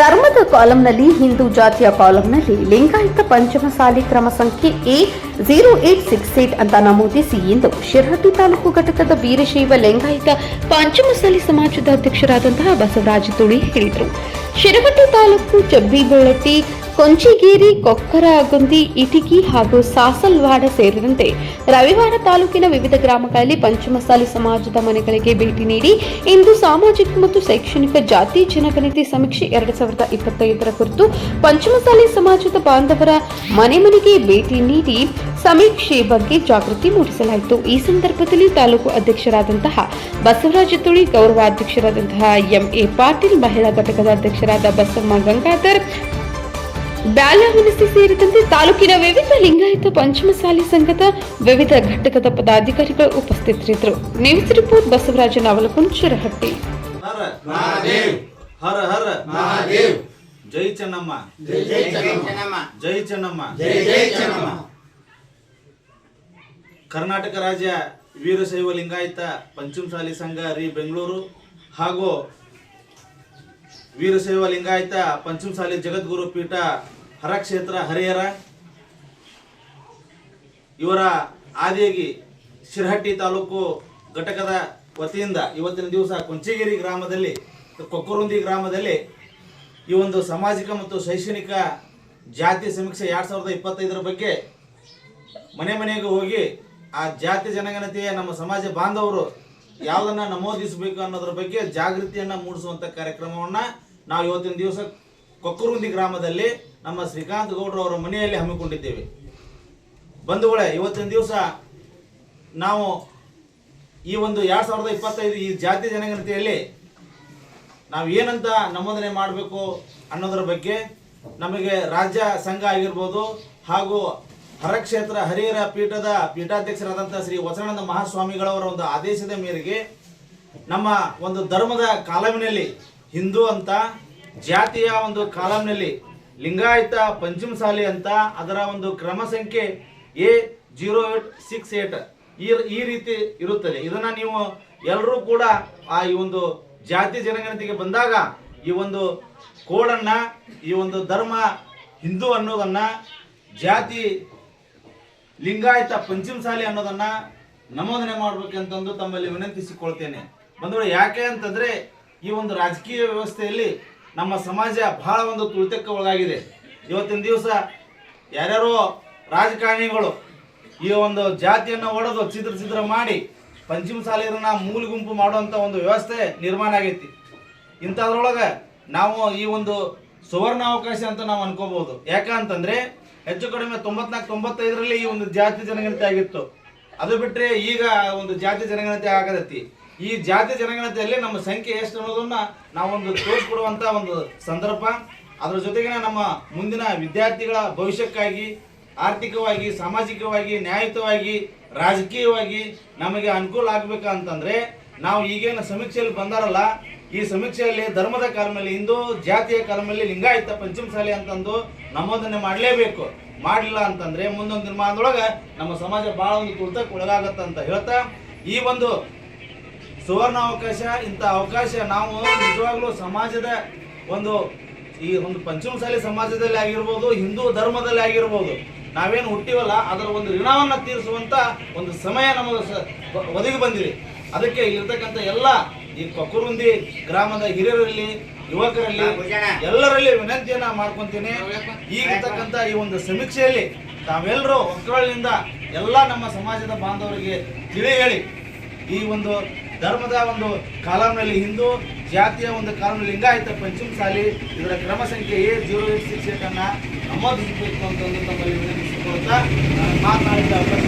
ಧರ್ಮದ ಕಾಲಂನಲ್ಲಿ ಹಿಂದೂ ಜಾತಿಯ ಕಾಲಂನಲ್ಲಿ ಲಿಂಗಾಯತ ಪಂಚಮಸಾಲಿ ಕ್ರಮ ಸಂಖ್ಯೆ A zero eight six eight ಅಂತ ನಮೂದಿಸಿ ಇಂದು ಶಿರಹಟ್ಟಿ ತಾಲೂಕು ಘಟಕದ ವೀರಶೈವ ಲಿಂಗಾಯತ ಪಂಚಮಸಾಲಿ ಸಮಾಜದ ಅಧ್ಯಕ್ಷರಾದಂತಹ ಬಸವರಾಜ ತುಳಿ ಹೇಳಿದರು. ಶಿರಹಟ್ಟಿ ತಾಲೂಕು ಚಬ್ಬಿಬೆಳಟ್ಟಿ ಕೊಂಚಿಗೇರಿ ಕೊಕ್ಕರಗುಂದಿ ಇಟಿಗಿ ಹಾಗೂ ಸಾಸಲ್ವಾಡ ಸೇರಿದಂತೆ ರವಿವಾರ ತಾಲೂಕಿನ ವಿವಿಧ ಗ್ರಾಮಗಳಲ್ಲಿ ಪಂಚಮಸಾಲಿ ಸಮಾಜದ ಮನೆಗಳಿಗೆ ಭೇಟಿ ನೀಡಿ ಇಂದು ಸಾಮಾಜಿಕ ಮತ್ತು ಶೈಕ್ಷಣಿಕ ಜಾತಿ, ಜನಗಣತಿ ಸಮೀಕ್ಷೆ ಎರಡು ಸಾವಿರದ ಇಪ್ಪತ್ತೈದರ ಕುರಿತು ಪಂಚಮಸಾಲಿ ಸಮಾಜದ ಬಾಂಧವರ ಮನೆ ಮನೆಗೆ ಭೇಟಿ ನೀಡಿ ಸಮೀಕ್ಷೆ ಬಗ್ಗೆ ಜಾಗೃತಿ ಮೂಡಿಸಲಾಯಿತು. ಈ ಸಂದರ್ಭದಲ್ಲಿ ತಾಲೂಕು ಅಧ್ಯಕ್ಷರಾದಂತಹ ಬಸವರಾಜ ತುಳಿ ಗೌರವ ಅಧ್ಯಕ್ಷರಾದಂತಹ ಎಂಎ ಪಾಟೀಲ್, ಮಹಿಳಾ ಘಟಕದ ಅಧ್ಯಕ್ಷರಾದ ಬಸಮ್ಮ ಗಂಗಾಧರ್ ಬ್ಯಾಲವನಸಿ ಸೇರಿದಂತೆ ತಾಲೂಕಿನ ವಿವಿಧ ಲಿಂಗಾಯತ ಪಂಚಮಸಾಲಿ ಸಂಘದ ವಿವಿಧ ಘಟಕದ ಪದಾಧಿಕಾರಿಗಳು ಉಪಸ್ಥಿತರಿದ್ದರು. News report Basavaraj Navalakuncharahatti Hara Hara Hara Mahadev. ಜೈ ಚೆನ್ನಮ್ಮ. ಜೈ ಜೈ ಚೆನ್ನಮ್ಮ. ಜೈ ಚೆನ್ನಮ್ಮ. ಜೈ ಜೈ ಚೆನ್ನಮ್ಮ. ಕರ್ನಾಟಕ ರಾಜ್ಯ ವೀರಶೈವ ಲಿಂಗಾಯತ ಪಂಚಮಸಾಲಿ ಸಂಘ ರಿ ಬೆಂಗಳೂರು ಹಾಗೂ ವೀರಶೈವ ಲಿಂಗಾಯತ ಪಂಚಮಸಾಲಿ ಜಗದ್ಗುರು ಪೀಠ ಹರ ಕ್ಷೇತ್ರ ಹರಿಹರ. ಇವರ ಆದಿಯಾಗಿ ಶಿರಹಟ್ಟಿ ತಾಲೂಕು ಘಟಕದ ವತಿಯಿಂದ ಇವತ್ತಿನ ದಿವಸ ಕುಂಚಿಗಿರಿ ಗ್ರಾಮದಲ್ಲಿ, ಕೊಕ್ಕರುಂದಿ ಗ್ರಾಮದಲ್ಲಿ ಈ ಒಂದು ಸಾಮಾಜಿಕ ಮತ್ತು ಶೈಕ್ಷಣಿಕ ಜಾತಿ ಸಮೀಕ್ಷೆ ಎರಡು ಸಾವಿರದ ಇಪ್ಪತ್ತೈದರ ಬಗ್ಗೆ ಮನೆ ಮನೆಗೆ ಹೋಗಿ ಆ ಜಾತಿ ಜನಗಣತಿಯ ನಮ್ಮ ಸಮಾಜ ಬಾಂಧವರು ಯಾವುದನ್ನ ನಮೂದಿಸಬೇಕು ಅನ್ನೋದ್ರ ಬಗ್ಗೆ ಜಾಗೃತಿಯನ್ನ ಮೂಡಿಸುವಂತ ಕಾರ್ಯಕ್ರಮವನ್ನ ನಾವು ಇವತ್ತಿನ ದಿವಸ ಕೊಕ್ಕರುಂದಿ ಗ್ರಾಮದಲ್ಲಿ ನಮ್ಮ ಶ್ರೀಕಾಂತ್ ಗೌಡ್ರು ಅವರ ಮನೆಯಲ್ಲಿ ಹಮ್ಮಿಕೊಂಡಿದ್ದೇವೆ. ಬಂಧುಗಳೇ, ಇವತ್ತಿನ ದಿವಸ ನಾವು ಈ ಒಂದು ಎರಡ್ ಸಾವಿರದ ಇಪ್ಪತ್ತೈದು ಈ ಜಾತಿ ಜನಗಣತಿಯಲ್ಲಿ ನಾವು ಏನಂತ ನಮೂದನೆ ಮಾಡಬೇಕು ಅನ್ನೋದ್ರ ಬಗ್ಗೆ ನಮಗೆ ರಾಜ್ಯ ಸಂಘ ಆಗಿರ್ಬೋದು ಹಾಗೂ ಹರಕ್ಷೇತ್ರ ಹರಿಹರ ಪೀಠದ ಪೀಠಾಧ್ಯಕ್ಷರಾದಂಥ ಶ್ರೀ ವಚನಾನಂದ ಮಹಾಸ್ವಾಮಿಗಳವರ ಒಂದು ಆದೇಶದ ಮೇರೆಗೆ ನಮ್ಮ ಒಂದು ಧರ್ಮದ ಕಾಲಮಿನಲ್ಲಿ ಹಿಂದೂ ಅಂತ, ಜಾತಿಯ ಒಂದು ಕಾಲಂನಲ್ಲಿ ಲಿಂಗಾಯತ ಪಂಚಮಸಾಲಿ ಅಂತ, ಅದರ ಒಂದು ಕ್ರಮ ಸಂಖ್ಯೆ A zero eight six eight ಈ ಈ ರೀತಿ ಇರುತ್ತದೆ. ಇದನ್ನ ನೀವು ಎಲ್ಲರೂ ಕೂಡ ಆ ಈ ಒಂದು ಜಾತಿ ಜನಗಣತಿಗೆ ಬಂದಾಗ ಈ ಒಂದು ಕೋಡನ್ನ, ಈ ಒಂದು ಧರ್ಮ ಹಿಂದೂ ಅನ್ನೋದನ್ನ ಜಾತಿ ಲಿಂಗಾಯತ ಪಂಚಮಸಾಲಿ ಅನ್ನೋದನ್ನ ನಮೋದನೆ ಮಾಡ್ಬೇಕಂತಂದು ತಮ್ಮಲ್ಲಿ ವಿನಂತಿಸಿಕೊಳ್ತೇನೆ. ಬಂಧುಗಳು, ಯಾಕೆ ಅಂತಂದ್ರೆ ಈ ಒಂದು ರಾಜಕೀಯ ವ್ಯವಸ್ಥೆಯಲ್ಲಿ ನಮ್ಮ ಸಮಾಜ ಬಹಳ ಒಂದು ತುಳಿತಕ್ಕೆ ಒಳಗಾಗಿದೆ ಇವತ್ತಿನ ದಿವಸ ಯಾರ್ಯಾರೋ ರಾಜಕಾರಣಿಗಳು ಈ ಒಂದು ಜಾತಿಯನ್ನು ಒಡೆದು ಚಿದ್ರ ಚಿದ್ರ ಮಾಡಿ ಪಂಚಮಸಾಲಿಯರನ್ನ ಮೂಲ ಗುಂಪು ಮಾಡುವಂತ ಒಂದು ವ್ಯವಸ್ಥೆ ನಿರ್ಮಾಣ ಆಗೈತಿ. ಇಂಥದ್ರೊಳಗೆ ನಾವು ಈ ಒಂದು ಸುವರ್ಣ ಅವಕಾಶ ಅಂತ ನಾವು ಅನ್ಕೋಬಹುದು. ಯಾಕಂತಂದ್ರೆ ಹೆಚ್ಚು ಕಡಿಮೆ ತೊಂಬತ್ನಾಲ್ಕು, ತೊಂಬತ್ತೈದರಲ್ಲಿ ಈ ಒಂದು ಜಾತಿ ಜನಗಣತಿ ಆಗಿತ್ತು. ಅದು ಬಿಟ್ಟರೆ ಈಗ ಒಂದು ಜಾತಿ ಜನಗಣತಿ ಆಗದತಿ. ಈ ಜಾತಿ ಜನಗಣತಿಯಲ್ಲಿ ನಮ್ಮ ಸಂಖ್ಯೆ ಎಷ್ಟು ಅನ್ನೋದನ್ನ ನಾವೊಂದು ತೋರಿಸ್ಕೊಡುವಂತ ಒಂದು ಸಂದರ್ಭ. ಅದರ ಜೊತೆಗಿನ ನಮ್ಮ ಮುಂದಿನ ವಿದ್ಯಾರ್ಥಿಗಳ ಭವಿಷ್ಯಕ್ಕಾಗಿ, ಆರ್ಥಿಕವಾಗಿ, ಸಾಮಾಜಿಕವಾಗಿ, ನ್ಯಾಯಯುತವಾಗಿ, ರಾಜಕೀಯವಾಗಿ ನಮಗೆ ಅನುಕೂಲ ಆಗ್ಬೇಕಂತಂದ್ರೆ ನಾವು ಈಗೇನು ಸಮೀಕ್ಷೆಯಲ್ಲಿ ಬಂದಾರಲ್ಲ ಈ ಸಮೀಕ್ಷೆಯಲ್ಲಿ ಧರ್ಮದ ಕಾಲಮಲ್ಲಿ ಹಿಂದೂ ಜಾತಿಯ ಕಾಲಮಲ್ಲಿ ಲಿಂಗಾಯತ ಪಂಚಮಸಾಲಿ ಅಂತಂದು ನಮೋದನೆ ಮಾಡಲೇಬೇಕು. ಮಾಡಲಿಲ್ಲ ಅಂತಂದ್ರೆ ಮುಂದೊಂದು ನಿರ್ಮಾಣದೊಳಗೆ ನಮ್ಮ ಸಮಾಜ ಬಹಳ ಒಂದು ತುಳಿತಕ್ಕೆ ಒಳಗಾಗತ್ತ ಅಂತ ಹೇಳ್ತಾ, ಈ ಒಂದು ಸುವರ್ಣ ಅವಕಾಶ ಇಂಥ ಅವಕಾಶ ನಾವು ನಿಜವಾಗ್ಲೂ ಸಮಾಜದ ಒಂದು, ಈ ಒಂದು ಪಂಚಮಸಾಲಿ ಸಮಾಜದಲ್ಲಿ ಆಗಿರ್ಬೋದು, ಹಿಂದೂ ಧರ್ಮದಲ್ಲಿ ಆಗಿರ್ಬೋದು, ನಾವೇನು ಹುಟ್ಟಿವಲ್ಲ, ಅದರ ಒಂದು ಋಣವನ್ನು ತೀರಿಸುವಂತ ಒಂದು ಸಮಯ ನಮಗೆ ಒದಗಿ ಬಂದಿದೆ. ಅದಕ್ಕೆ ಇರ್ತಕ್ಕಂಥ ಎಲ್ಲ ಈ ಕೊಕ್ಕರುಂದಿ ಗ್ರಾಮದ ಹಿರಿಯರಲ್ಲಿ ಯುವಕರಲ್ಲಿ ಎಲ್ಲರಲ್ಲಿ ವಿನಂತಿಯನ್ನ ಮಾಡ್ಕೊಂತೀನಿ. ಈಗ ಇರ್ತಕ್ಕಂಥ ಈ ಒಂದು ಸಮೀಕ್ಷೆಯಲ್ಲಿ ತಾವೆಲ್ಲರೂ ಒಕ್ಕಲಿನಿಂದ ಎಲ್ಲ ನಮ್ಮ ಸಮಾಜದ ಬಾಂಧವರಿಗೆ ತಿಳಿ ಹೇಳಿ. ಈ ಒಂದು ಧರ್ಮದ ಒಂದು ಕಾಲಂನಲ್ಲಿ ಹಿಂದೂ ಜಾತಿಯ ಒಂದು ಕಾಲಂ ಲಿಂಗಾಯತ ಪಂಚಮಸಾಲಿ ಇದರ ಕ್ರಮ ಸಂಖ್ಯೆ A zero eight six eight ಅನ್ನ ನಮೂದಿಸಬೇಕು ಅಂತಂದು ತಮ್ಮಲ್ಲಿ ವಿನಂತಿಸಿಕೊಳ್ತಾ ಮಾತನಾಡಿದ ಅವಕಾಶ